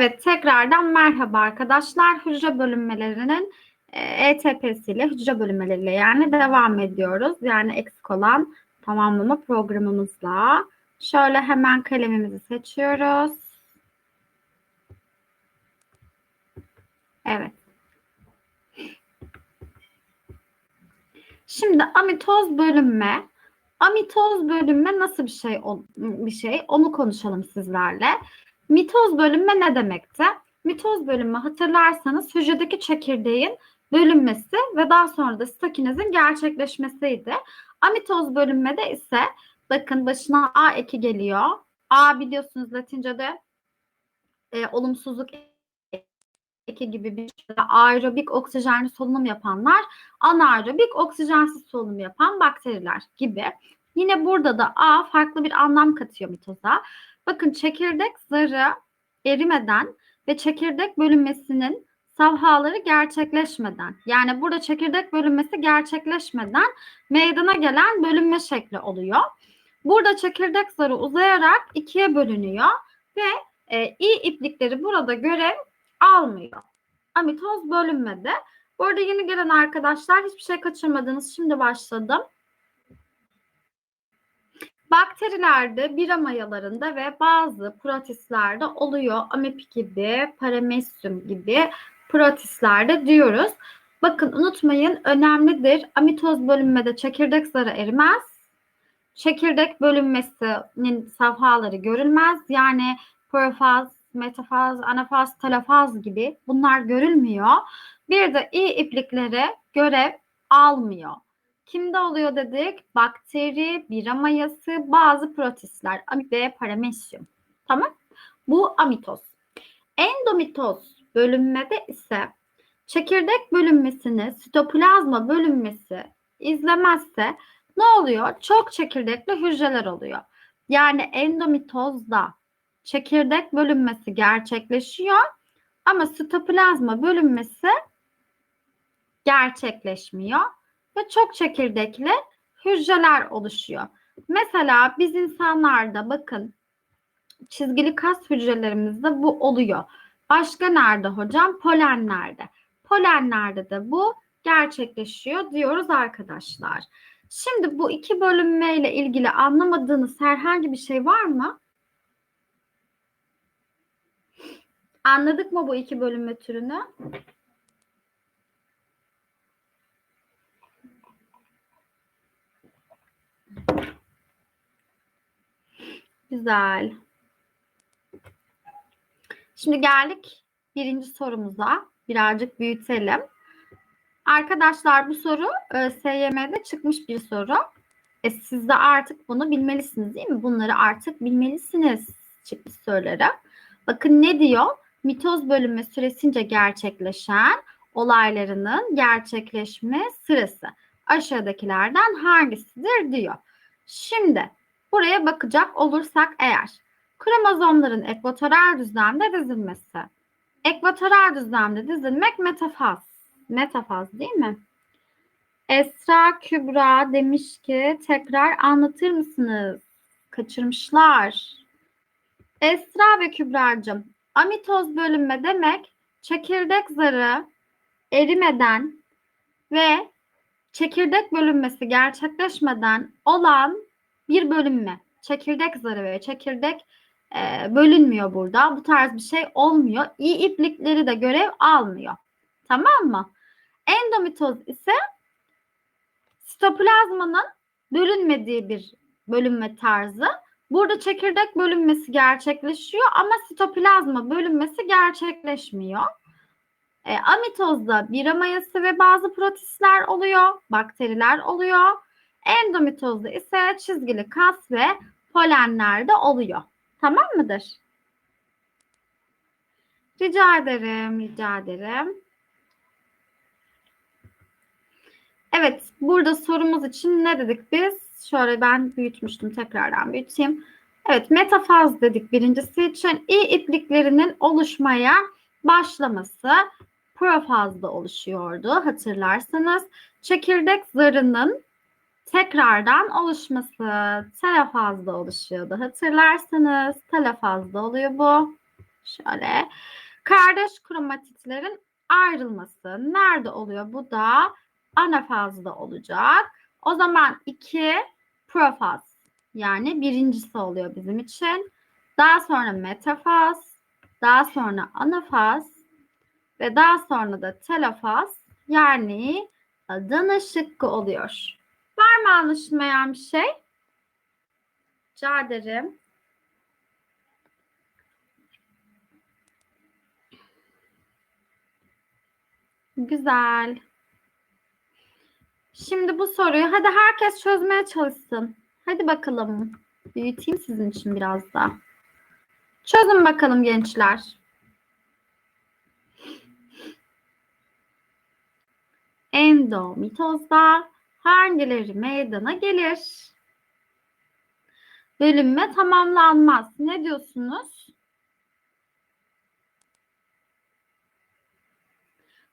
Evet, tekrardan merhaba arkadaşlar. Hücre bölünmelerinin e, ETP'siyle, hücre bölünmeleriyle yani devam ediyoruz. Yani eksik olan tamamlama programımızla. Şöyle hemen kalemimizi seçiyoruz. Evet. Şimdi amitoz bölünme. Amitoz bölünme nasıl bir şey bir şey? Onu konuşalım sizlerle. Mitoz bölünme ne demekti? Mitoz bölünme hatırlarsanız hücredeki çekirdeğin bölünmesi ve daha sonra da stakinezin gerçekleşmesiydi. Amitoz bölünmede ise bakın başına A eki geliyor. A biliyorsunuz Latince'de e, olumsuzluk eki gibi bir şey. Aerobik oksijenli solunum yapanlar, anaerobik oksijensiz solunum yapan bakteriler gibi. Yine burada da A farklı bir anlam katıyor mitoza. Bakın çekirdek zarı erimeden ve çekirdek bölünmesinin savhaları gerçekleşmeden yani burada çekirdek bölünmesi gerçekleşmeden meydana gelen bölünme şekli oluyor. Burada çekirdek zarı uzayarak ikiye bölünüyor ve e, iyi iplikleri burada görev almıyor. Amitoz bölünmede. Bu arada yeni gelen arkadaşlar hiçbir şey kaçırmadınız. Şimdi başladım. Bakterilerde, bira mayalarında ve bazı protislerde oluyor. Amip gibi, paramesyum gibi protislerde diyoruz. Bakın unutmayın önemlidir. Amitoz bölünmede çekirdek zarı erimez. Çekirdek bölünmesinin safhaları görülmez. Yani profaz, metafaz, anafaz, telafaz gibi bunlar görülmüyor. Bir de iyi iplikleri görev almıyor. Kimde oluyor dedik? Bakteri, bira mayası, bazı protistler, amip ve paramesyum. Tamam? Bu amitoz. Endomitoz bölünmede ise çekirdek bölünmesini, sitoplazma bölünmesi izlemezse ne oluyor? Çok çekirdekli hücreler oluyor. Yani endomitozda çekirdek bölünmesi gerçekleşiyor ama sitoplazma bölünmesi gerçekleşmiyor ve çok çekirdekli hücreler oluşuyor. Mesela biz insanlarda bakın çizgili kas hücrelerimizde bu oluyor. Başka nerede hocam? Polenlerde. Polenlerde de bu gerçekleşiyor diyoruz arkadaşlar. Şimdi bu iki bölünmeyle ilgili anlamadığınız herhangi bir şey var mı? Anladık mı bu iki bölünme türünü? Güzel. Şimdi geldik birinci sorumuza. Birazcık büyütelim. Arkadaşlar bu soru e, SYM'de çıkmış bir soru. E, siz de artık bunu bilmelisiniz değil mi? Bunları artık bilmelisiniz çıkmış soruları. Bakın ne diyor? Mitoz bölünme süresince gerçekleşen olaylarının gerçekleşme sırası aşağıdakilerden hangisidir diyor. Şimdi buraya bakacak olursak eğer kromozomların ekvatoral düzlemde dizilmesi. Ekvatoral düzlemde dizilmek metafaz. Metafaz değil mi? Esra Kübra demiş ki tekrar anlatır mısınız? Kaçırmışlar. Esra ve Kübra'cığım amitoz bölünme demek çekirdek zarı erimeden ve çekirdek bölünmesi gerçekleşmeden olan bir bölünme. Çekirdek zarı ve çekirdek e, bölünmüyor burada. Bu tarz bir şey olmuyor. İyi iplikleri de görev almıyor. Tamam mı? Endomitoz ise sitoplazmanın bölünmediği bir bölünme tarzı. Burada çekirdek bölünmesi gerçekleşiyor ama sitoplazma bölünmesi gerçekleşmiyor. E, amitozda bira mayası ve bazı protistler oluyor, bakteriler oluyor. Endomitozda ise çizgili kas ve polenler de oluyor. Tamam mıdır? Rica ederim, rica ederim. Evet, burada sorumuz için ne dedik biz? Şöyle ben büyütmüştüm, tekrardan büyüteyim. Evet, metafaz dedik birincisi için. iyi ipliklerinin oluşmaya başlaması profazda oluşuyordu hatırlarsanız. Çekirdek zarının tekrardan oluşması telafazda oluşuyordu. Hatırlarsanız telafazda oluyor bu. Şöyle. Kardeş kromatitlerin ayrılması nerede oluyor? Bu da anafazda olacak. O zaman 2 profaz yani birincisi oluyor bizim için. Daha sonra metafaz, daha sonra anafaz ve daha sonra da telafaz yani Adana şıkkı oluyor. Var mı anlaşılmayan bir şey? Rica ederim. Güzel. Şimdi bu soruyu hadi herkes çözmeye çalışsın. Hadi bakalım. Büyüteyim sizin için biraz da. Çözün bakalım gençler. Endomitozda hangileri meydana gelir? Bölünme tamamlanmaz. Ne diyorsunuz?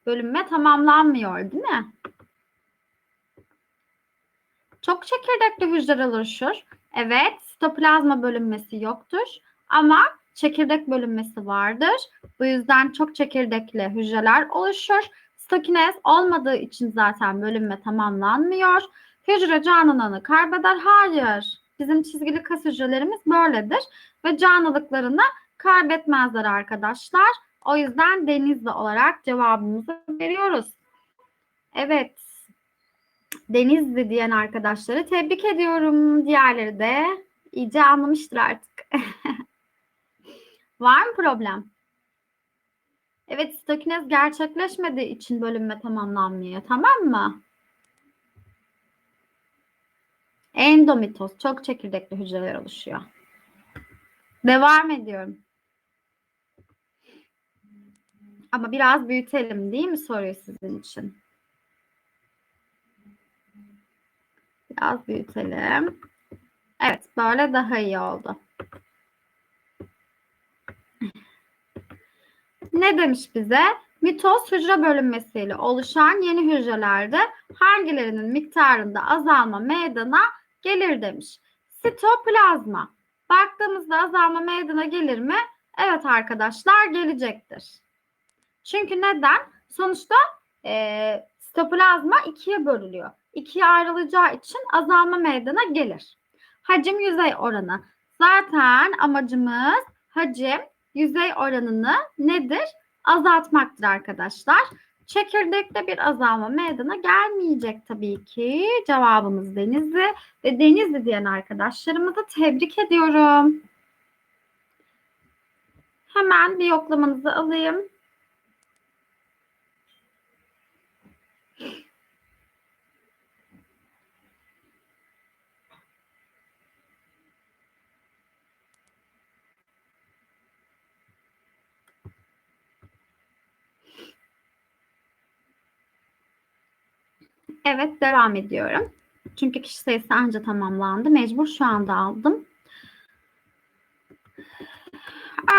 Bölünme tamamlanmıyor değil mi? Çok çekirdekli hücreler oluşur. Evet, sitoplazma bölünmesi yoktur ama çekirdek bölünmesi vardır. Bu yüzden çok çekirdekli hücreler oluşur. Stokinez olmadığı için zaten bölünme tamamlanmıyor. Hücre canlılığını kaybeder. Hayır. Bizim çizgili kas hücrelerimiz böyledir ve canlılıklarını kaybetmezler arkadaşlar. O yüzden denizli olarak cevabımızı veriyoruz. Evet. Denizli diyen arkadaşları tebrik ediyorum. Diğerleri de iyice anlamıştır artık. Var mı problem? Evet, stokinez gerçekleşmediği için bölünme tamamlanmıyor. Tamam mı? Endomitoz, çok çekirdekli hücreler oluşuyor. Devam ediyorum. Ama biraz büyütelim değil mi soruyu sizin için? Biraz büyütelim. Evet, böyle daha iyi oldu. Ne demiş bize? Mitoz hücre bölünmesiyle oluşan yeni hücrelerde hangilerinin miktarında azalma meydana gelir demiş. Sitoplazma. Baktığımızda azalma meydana gelir mi? Evet arkadaşlar gelecektir. Çünkü neden? Sonuçta e, sitoplazma ikiye bölünüyor. İkiye ayrılacağı için azalma meydana gelir. Hacim yüzey oranı. Zaten amacımız hacim yüzey oranını nedir? Azaltmaktır arkadaşlar. Çekirdekte bir azalma meydana gelmeyecek tabii ki. Cevabımız Denizli ve Denizli diyen arkadaşlarımızı tebrik ediyorum. Hemen bir yoklamanızı alayım. Evet devam ediyorum. Çünkü kişi sayısı anca tamamlandı. Mecbur şu anda aldım.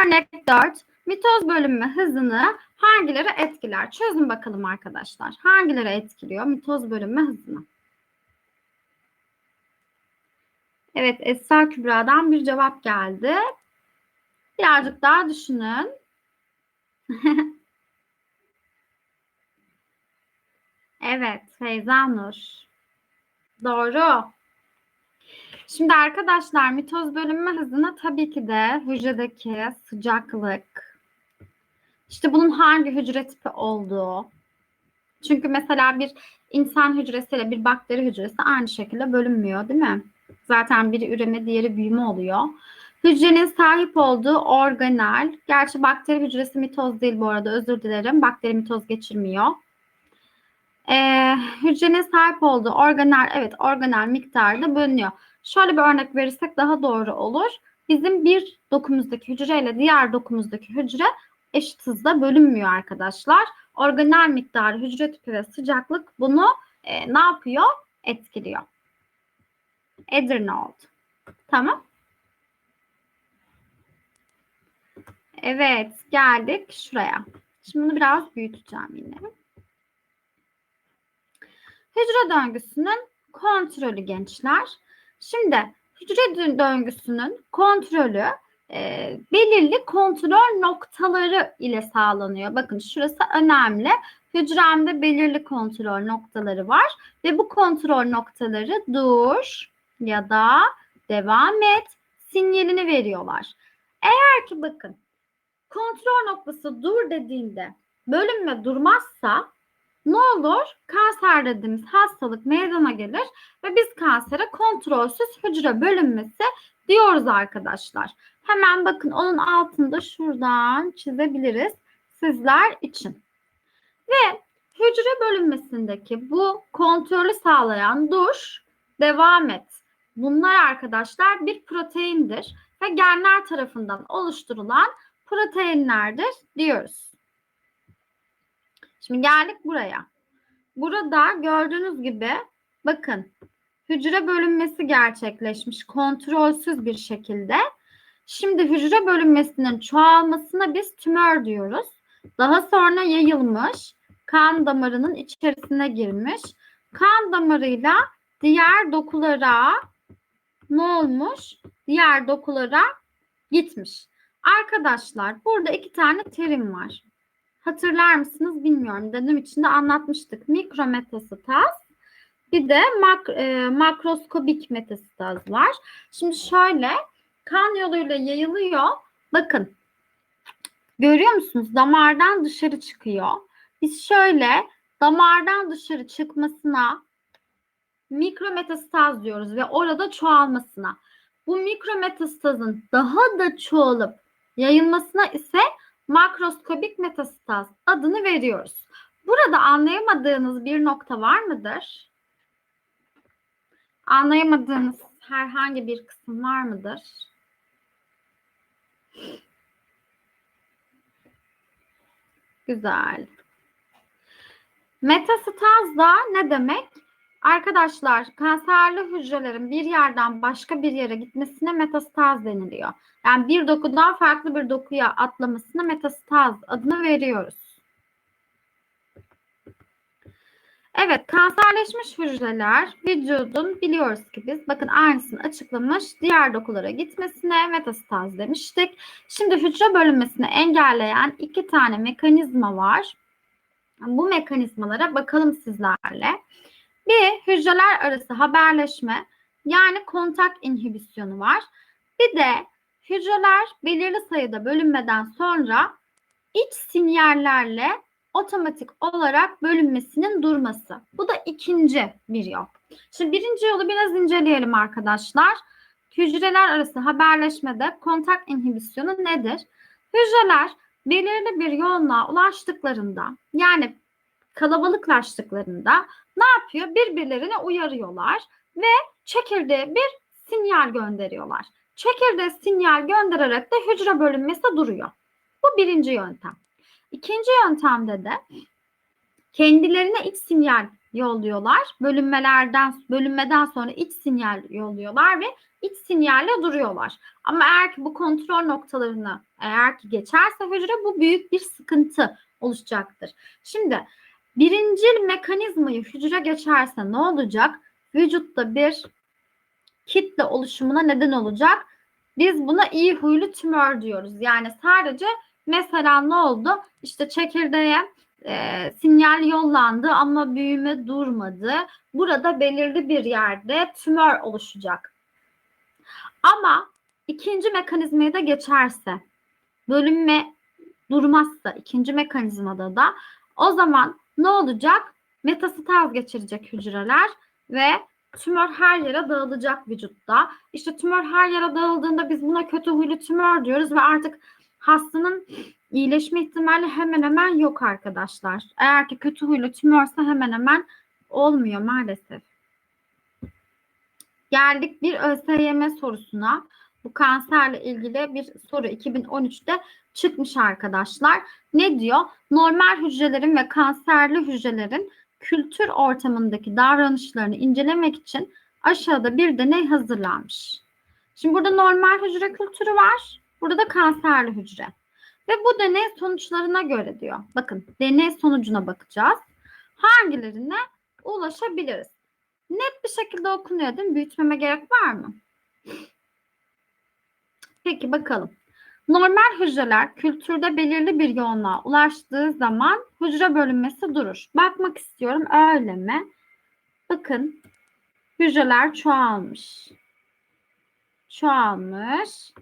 Örnek 4. Mitoz bölünme hızını hangileri etkiler? Çözün bakalım arkadaşlar. Hangileri etkiliyor mitoz bölünme hızını? Evet Esra Kübra'dan bir cevap geldi. Birazcık daha düşünün. Evet, Feyza Nur. Doğru. Şimdi arkadaşlar mitoz bölünme hızına tabii ki de hücredeki sıcaklık, işte bunun hangi hücre tipi olduğu. Çünkü mesela bir insan hücresiyle bir bakteri hücresi aynı şekilde bölünmüyor değil mi? Zaten biri üreme diğeri büyüme oluyor. Hücrenin sahip olduğu organel, gerçi bakteri hücresi mitoz değil bu arada özür dilerim. Bakteri mitoz geçirmiyor. Ee, hücrenin sahip olduğu organel, evet organel miktarda bölünüyor. Şöyle bir örnek verirsek daha doğru olur. Bizim bir dokumuzdaki hücre ile diğer dokumuzdaki hücre eşit hızda bölünmüyor arkadaşlar. Organel miktarı, hücre tipi ve sıcaklık bunu e, ne yapıyor? Etkiliyor. Edirne oldu. Tamam. Evet geldik şuraya. Şimdi bunu biraz büyüteceğim yine. Hücre döngüsünün kontrolü gençler. Şimdi hücre döngüsünün kontrolü e, belirli kontrol noktaları ile sağlanıyor. Bakın şurası önemli. Hücremde belirli kontrol noktaları var ve bu kontrol noktaları dur ya da devam et sinyalini veriyorlar. Eğer ki bakın kontrol noktası dur dediğinde bölünme durmazsa ne olur? Kanser dediğimiz hastalık meydana gelir ve biz kansere kontrolsüz hücre bölünmesi diyoruz arkadaşlar. Hemen bakın onun altında şuradan çizebiliriz sizler için. Ve hücre bölünmesindeki bu kontrolü sağlayan dur, devam et. Bunlar arkadaşlar bir proteindir ve genler tarafından oluşturulan proteinlerdir diyoruz. Şimdi geldik buraya. Burada gördüğünüz gibi bakın hücre bölünmesi gerçekleşmiş kontrolsüz bir şekilde. Şimdi hücre bölünmesinin çoğalmasına biz tümör diyoruz. Daha sonra yayılmış, kan damarının içerisine girmiş. Kan damarıyla diğer dokulara ne olmuş? Diğer dokulara gitmiş. Arkadaşlar burada iki tane terim var. Hatırlar mısınız bilmiyorum. Dönem içinde anlatmıştık. Mikrometastaz bir de mak e, makroskobik metastaz var. Şimdi şöyle kan yoluyla yayılıyor. Bakın görüyor musunuz? Damardan dışarı çıkıyor. Biz şöyle damardan dışarı çıkmasına mikrometastaz diyoruz ve orada çoğalmasına. Bu mikrometastazın daha da çoğalıp yayılmasına ise makroskobik metastaz adını veriyoruz. Burada anlayamadığınız bir nokta var mıdır? Anlayamadığınız herhangi bir kısım var mıdır? Güzel. Metastaz da ne demek? Arkadaşlar kanserli hücrelerin bir yerden başka bir yere gitmesine metastaz deniliyor. Yani bir dokudan farklı bir dokuya atlamasına metastaz adını veriyoruz. Evet, kanserleşmiş hücreler vücudun biliyoruz ki biz bakın aynısını açıklamış diğer dokulara gitmesine metastaz demiştik. Şimdi hücre bölünmesini engelleyen iki tane mekanizma var. Bu mekanizmalara bakalım sizlerle. Bir hücreler arası haberleşme yani kontak inhibisyonu var. Bir de hücreler belirli sayıda bölünmeden sonra iç sinyallerle otomatik olarak bölünmesinin durması. Bu da ikinci bir yol. Şimdi birinci yolu biraz inceleyelim arkadaşlar. Hücreler arası haberleşmede kontak inhibisyonu nedir? Hücreler belirli bir yoğunluğa ulaştıklarında yani kalabalıklaştıklarında ne yapıyor? Birbirlerine uyarıyorlar ve çekirdeğe bir sinyal gönderiyorlar. Çekirdeğe sinyal göndererek de hücre bölünmesi duruyor. Bu birinci yöntem. İkinci yöntemde de kendilerine iç sinyal yolluyorlar. Bölünmelerden bölünmeden sonra iç sinyal yolluyorlar ve iç sinyalle duruyorlar. Ama eğer ki bu kontrol noktalarını eğer ki geçerse hücre bu büyük bir sıkıntı oluşacaktır. Şimdi birinci mekanizmayı hücre geçerse ne olacak? Vücutta bir kitle oluşumuna neden olacak. Biz buna iyi huylu tümör diyoruz. Yani sadece mesela ne oldu? İşte çekirdeğe e, sinyal yollandı ama büyüme durmadı. Burada belirli bir yerde tümör oluşacak. Ama ikinci mekanizmaya da geçerse, bölünme durmazsa ikinci mekanizmada da o zaman ne olacak? Metastaz geçirecek hücreler ve tümör her yere dağılacak vücutta. İşte tümör her yere dağıldığında biz buna kötü huylu tümör diyoruz ve artık hastanın iyileşme ihtimali hemen hemen yok arkadaşlar. Eğer ki kötü huylu tümörse hemen hemen olmuyor maalesef. Geldik bir ÖSYM sorusuna. Bu kanserle ilgili bir soru 2013'te çıkmış arkadaşlar. Ne diyor? Normal hücrelerin ve kanserli hücrelerin kültür ortamındaki davranışlarını incelemek için aşağıda bir deney hazırlanmış. Şimdi burada normal hücre kültürü var. Burada da kanserli hücre. Ve bu deney sonuçlarına göre diyor. Bakın deney sonucuna bakacağız. Hangilerine ulaşabiliriz? Net bir şekilde okunuyor değil mi? Büyütmeme gerek var mı? Peki bakalım. Normal hücreler kültürde belirli bir yoğunluğa ulaştığı zaman hücre bölünmesi durur. Bakmak istiyorum öyle mi? Bakın hücreler çoğalmış. Çoğalmış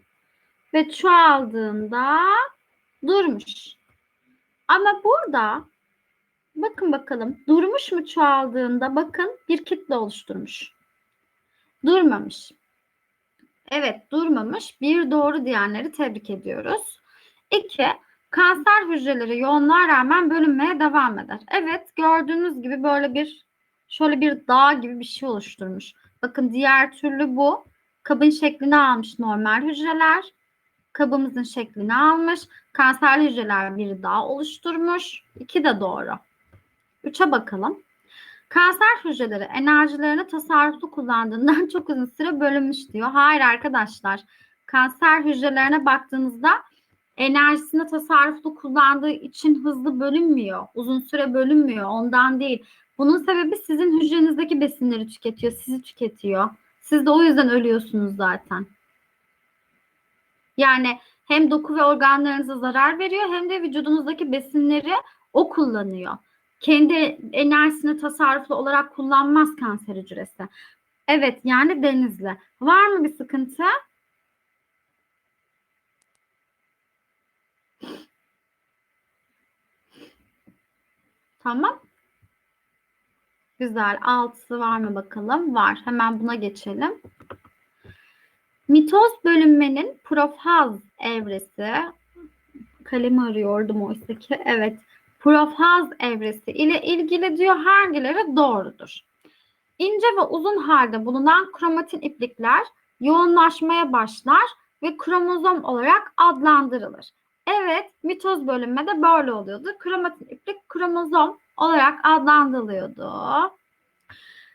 ve çoğaldığında durmuş. Ama burada bakın bakalım durmuş mu çoğaldığında bakın bir kitle oluşturmuş. Durmamış. Evet durmamış. Bir doğru diyenleri tebrik ediyoruz. İki, kanser hücreleri yoğunluğa rağmen bölünmeye devam eder. Evet gördüğünüz gibi böyle bir şöyle bir dağ gibi bir şey oluşturmuş. Bakın diğer türlü bu. Kabın şeklini almış normal hücreler. Kabımızın şeklini almış. Kanserli hücreler bir dağ oluşturmuş. İki de doğru. Üçe bakalım. Kanser hücreleri enerjilerini tasarruflu kullandığından çok uzun süre bölünmüş diyor. Hayır arkadaşlar. Kanser hücrelerine baktığınızda enerjisini tasarruflu kullandığı için hızlı bölünmüyor. Uzun süre bölünmüyor. Ondan değil. Bunun sebebi sizin hücrenizdeki besinleri tüketiyor. Sizi tüketiyor. Siz de o yüzden ölüyorsunuz zaten. Yani hem doku ve organlarınıza zarar veriyor hem de vücudunuzdaki besinleri o kullanıyor kendi enerjisini tasarruflu olarak kullanmaz kanser hücresi. Evet yani denizli. Var mı bir sıkıntı? Tamam. Güzel. Altısı var mı bakalım? Var. Hemen buna geçelim. Mitoz bölünmenin profaz evresi. Kalemi arıyordum oysa ki. Evet profaz evresi ile ilgili diyor hangileri doğrudur? İnce ve uzun halde bulunan kromatin iplikler yoğunlaşmaya başlar ve kromozom olarak adlandırılır. Evet, mitoz bölünmede böyle oluyordu. Kromatin iplik kromozom olarak adlandırılıyordu.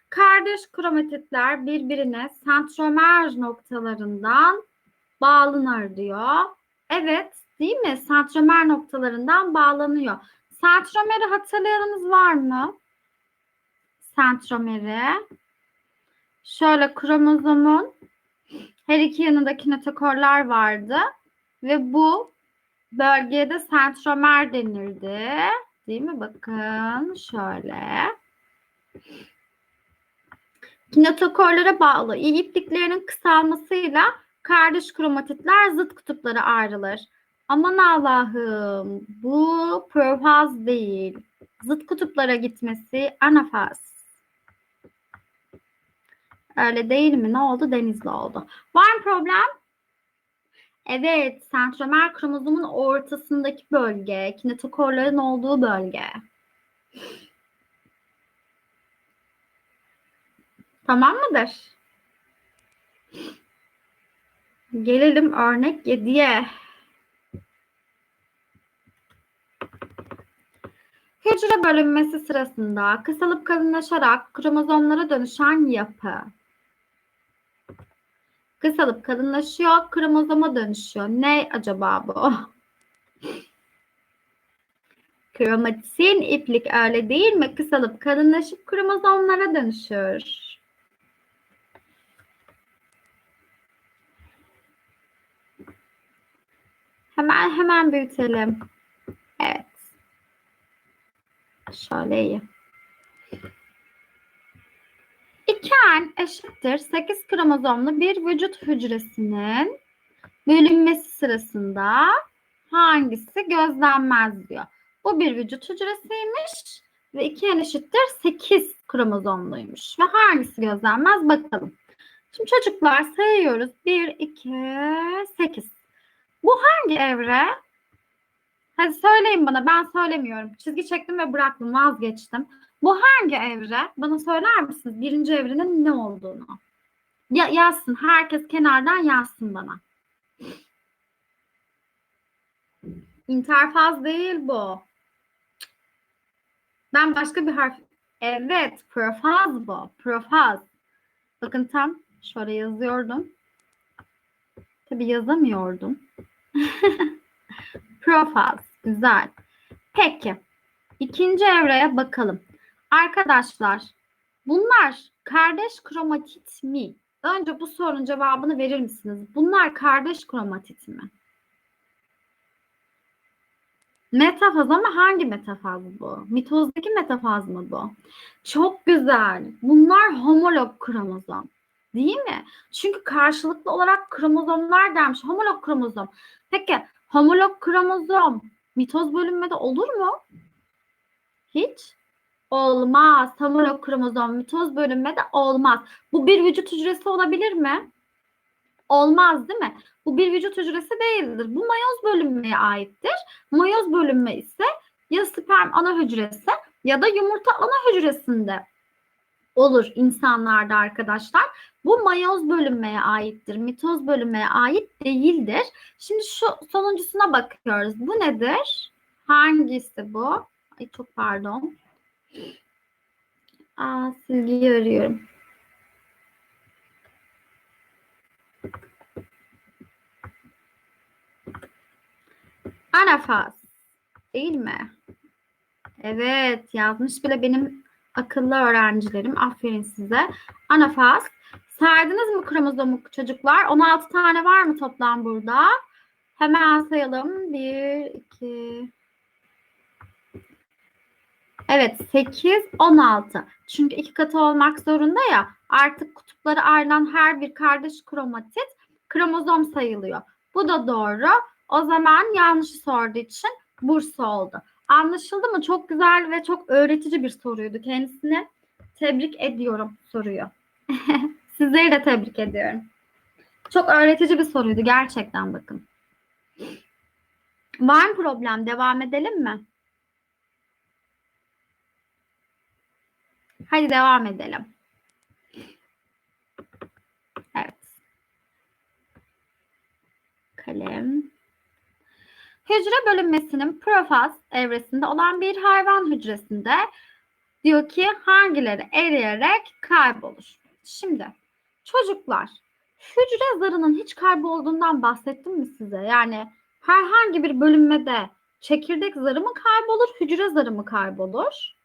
Kardeş kromatitler birbirine sentromer noktalarından bağlanır diyor. Evet, değil mi? Sentromer noktalarından bağlanıyor. Sentromeri hatırlayanınız var mı? Sentromeri. Şöyle kromozomun her iki yanında kinetokorlar vardı ve bu bölgeye de sentromer denirdi. Değil mi? Bakın şöyle. Kinetokorlara bağlı iyi ipliklerinin kısalmasıyla kardeş kromatitler zıt kutuplara ayrılır. Aman Allah'ım bu purpose değil. Zıt kutuplara gitmesi anafaz. Öyle değil mi? Ne oldu? Denizli oldu. Var mı problem? Evet, sentromer kromozomun ortasındaki bölge, kinetokorların olduğu bölge. Tamam mıdır? Gelelim örnek 7'ye. Hücre bölünmesi sırasında kısalıp kalınlaşarak kromozomlara dönüşen yapı. Kısalıp kalınlaşıyor, kromozoma dönüşüyor. Ne acaba bu? Kromatin iplik öyle değil mi? Kısalıp kalınlaşıp kromozomlara dönüşür. Hemen hemen büyütelim. Evet. Şöyle iyi. İki en eşittir 8 kromozomlu bir vücut hücresinin bölünmesi sırasında hangisi gözlenmez diyor. Bu bir vücut hücresiymiş ve iki en eşittir 8 kromozomluymuş. Ve hangisi gözlenmez bakalım. Şimdi çocuklar sayıyoruz. 1, 2, 8. Bu hangi evre? Hadi söyleyin bana ben söylemiyorum. Çizgi çektim ve bıraktım vazgeçtim. Bu hangi evre? Bana söyler misiniz birinci evrenin ne olduğunu? Ya, yazsın. Herkes kenardan yazsın bana. İnterfaz değil bu. Ben başka bir harf. Evet, profaz bu. Profaz. Bakın tam şöyle yazıyordum. Tabii yazamıyordum. profaz. Güzel. Peki. İkinci evreye bakalım. Arkadaşlar bunlar kardeş kromatit mi? Önce bu sorunun cevabını verir misiniz? Bunlar kardeş kromatit mi? Metafaz ama hangi metafaz bu? Mitozdaki metafaz mı bu? Çok güzel. Bunlar homolog kromozom. Değil mi? Çünkü karşılıklı olarak kromozomlar dermiş. Homolog kromozom. Peki homolog kromozom mitoz bölünmede olur mu? Hiç olmaz. Homolog kromozom mitoz bölünmede olmaz. Bu bir vücut hücresi olabilir mi? Olmaz değil mi? Bu bir vücut hücresi değildir. Bu mayoz bölünmeye aittir. Mayoz bölünme ise ya sperm ana hücresi ya da yumurta ana hücresinde olur insanlarda arkadaşlar. Bu mayoz bölünmeye aittir. Mitoz bölünmeye ait değildir. Şimdi şu sonuncusuna bakıyoruz. Bu nedir? Hangisi bu? Ay çok pardon. Aa, silgiyi arıyorum. Anafas. Değil mi? Evet yazmış bile benim akıllı öğrencilerim. Aferin size. Anafas. Sardınız mı kromozomu çocuklar? 16 tane var mı toplam burada? Hemen sayalım. 1, 2, Evet 8, 16. Çünkü iki katı olmak zorunda ya. Artık kutupları ayrılan her bir kardeş kromatit kromozom sayılıyor. Bu da doğru. O zaman yanlışı sorduğu için Bursa oldu. Anlaşıldı mı? Çok güzel ve çok öğretici bir soruydu. Kendisine tebrik ediyorum soruyu. Sizleri de tebrik ediyorum. Çok öğretici bir soruydu gerçekten bakın. Var mı problem? Devam edelim mi? Hadi devam edelim. Evet. Kalem. Hücre bölünmesinin profaz evresinde olan bir hayvan hücresinde diyor ki hangileri eriyerek kaybolur. Şimdi çocuklar hücre zarının hiç kaybolduğundan bahsettim mi size? Yani herhangi bir bölünmede çekirdek zarı mı kaybolur, hücre zarı mı kaybolur?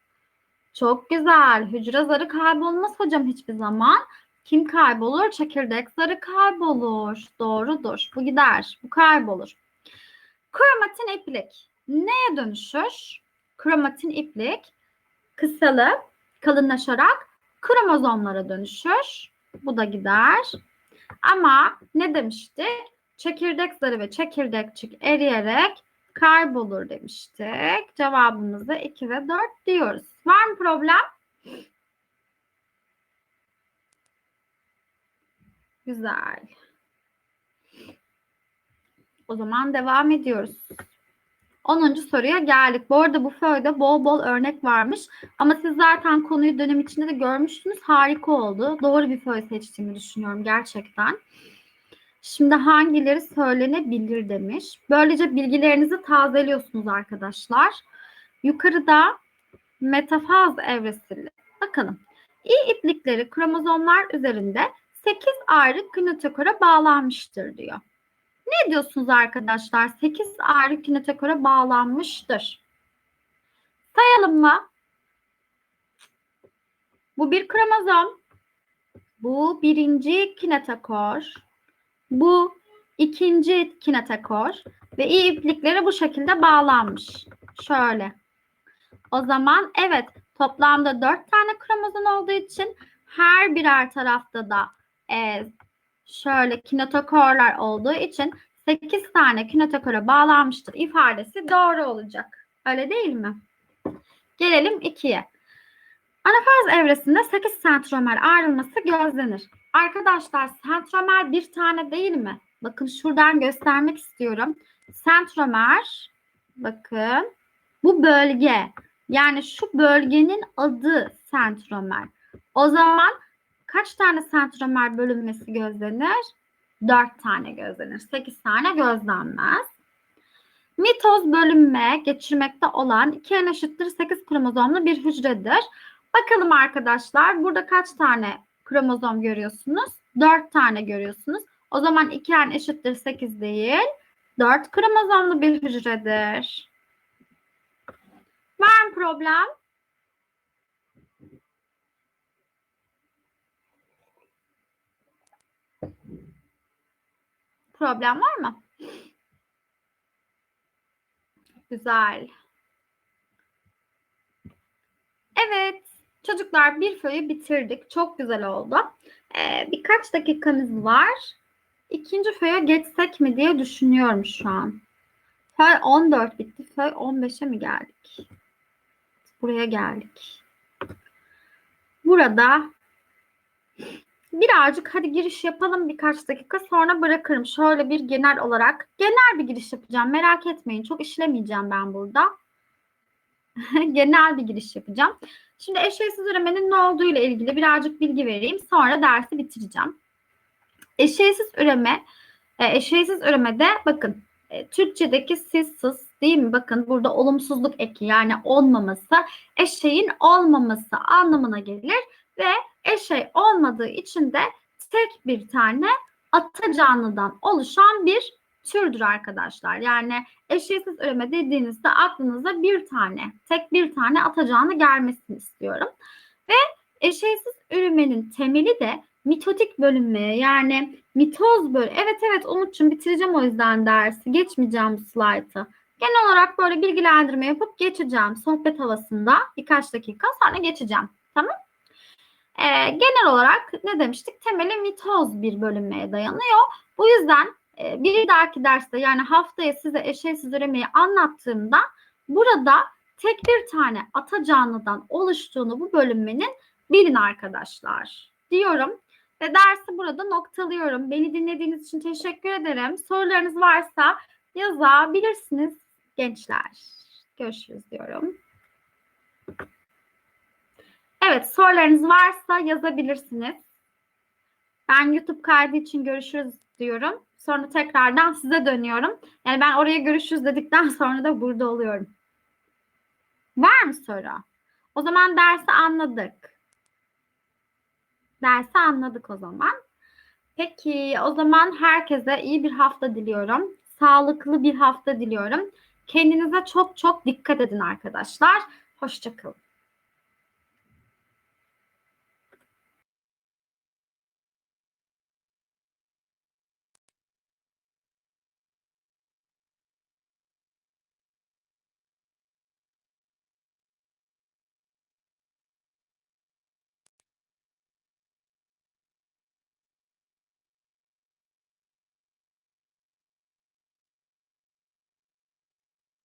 Çok güzel. Hücre zarı kaybolmaz hocam hiçbir zaman. Kim kaybolur? Çekirdek zarı kaybolur. Doğrudur. Bu gider. Bu kaybolur. Kromatin iplik neye dönüşür? Kromatin iplik kısalıp kalınlaşarak kromozomlara dönüşür. Bu da gider. Ama ne demiştik? Çekirdek zarı ve çekirdekçik eriyerek kaybolur demiştik. Cevabımızı 2 ve 4 diyoruz. Var mı problem? Güzel. O zaman devam ediyoruz. 10. soruya geldik. Bu arada bu föyde bol bol örnek varmış. Ama siz zaten konuyu dönem içinde de görmüştünüz. Harika oldu. Doğru bir föy seçtiğimi düşünüyorum gerçekten. Şimdi hangileri söylenebilir demiş. Böylece bilgilerinizi tazeliyorsunuz arkadaşlar. Yukarıda metafaz evresiyle bakalım. İyi iplikleri kromozomlar üzerinde 8 ayrı kinetokora bağlanmıştır diyor. Ne diyorsunuz arkadaşlar? 8 ayrı kinetokora bağlanmıştır. Sayalım mı? Bu bir kromozom. Bu birinci kinetokor. Bu ikinci kinetokor. Ve iyi iplikleri bu şekilde bağlanmış. Şöyle. O zaman evet toplamda 4 tane kromozom olduğu için her birer tarafta da e, şöyle kinetokorlar olduğu için 8 tane kinetokora bağlanmıştır ifadesi doğru olacak. Öyle değil mi? Gelelim 2'ye. Anafaz evresinde 8 sentromer ayrılması gözlenir. Arkadaşlar sentromer bir tane değil mi? Bakın şuradan göstermek istiyorum. Sentromer bakın bu bölge yani şu bölgenin adı sentromer. O zaman kaç tane sentromer bölünmesi gözlenir? 4 tane gözlenir. 8 tane gözlenmez. Mitoz bölünme geçirmekte olan 2 en eşittir 8 kromozomlu bir hücredir. Bakalım arkadaşlar burada kaç tane kromozom görüyorsunuz? 4 tane görüyorsunuz. O zaman 2 en eşittir 8 değil. 4 kromozomlu bir hücredir. Var mı problem? Problem var mı? Güzel. Evet. Çocuklar bir föyü bitirdik. Çok güzel oldu. Ee, birkaç dakikamız var. İkinci föye geçsek mi diye düşünüyorum şu an. Föy 14 bitti. Föy 15'e mi geldik? Buraya geldik. Burada birazcık hadi giriş yapalım birkaç dakika sonra bırakırım. Şöyle bir genel olarak genel bir giriş yapacağım. Merak etmeyin. Çok işlemeyeceğim ben burada. genel bir giriş yapacağım. Şimdi eşeğsiz üremenin ne olduğu ile ilgili birazcık bilgi vereyim. Sonra dersi bitireceğim. Eşeğsiz üreme, e, eşeğsiz üremede bakın e, Türkçedeki sizsiz değil mi? Bakın burada olumsuzluk eki yani olmaması eşeğin olmaması anlamına gelir ve eşeği olmadığı için de tek bir tane ata canlıdan oluşan bir türdür arkadaşlar. Yani eşeğsiz üreme dediğinizde aklınıza bir tane, tek bir tane ata canlı gelmesini istiyorum. Ve eşeğsiz üremenin temeli de mitotik bölünmeye yani mitoz böl. Evet evet Umut'cum bitireceğim o yüzden dersi. Geçmeyeceğim bu slaytı. Genel olarak böyle bilgilendirme yapıp geçeceğim sohbet havasında birkaç dakika sonra geçeceğim. Tamam? Ee, genel olarak ne demiştik? Temeli mitoz bir bölünmeye dayanıyor. Bu yüzden e, bir dahaki derste yani haftaya size eşeğsiz üremeyi anlattığımda burada tek bir tane ata canlıdan oluştuğunu bu bölünmenin bilin arkadaşlar diyorum. Ve dersi burada noktalıyorum. Beni dinlediğiniz için teşekkür ederim. Sorularınız varsa yazabilirsiniz gençler. Görüşürüz diyorum. Evet sorularınız varsa yazabilirsiniz. Ben YouTube kaydı için görüşürüz diyorum. Sonra tekrardan size dönüyorum. Yani ben oraya görüşürüz dedikten sonra da burada oluyorum. Var mı soru? O zaman dersi anladık. Dersi anladık o zaman. Peki o zaman herkese iyi bir hafta diliyorum. Sağlıklı bir hafta diliyorum. Kendinize çok çok dikkat edin arkadaşlar. Hoşçakalın.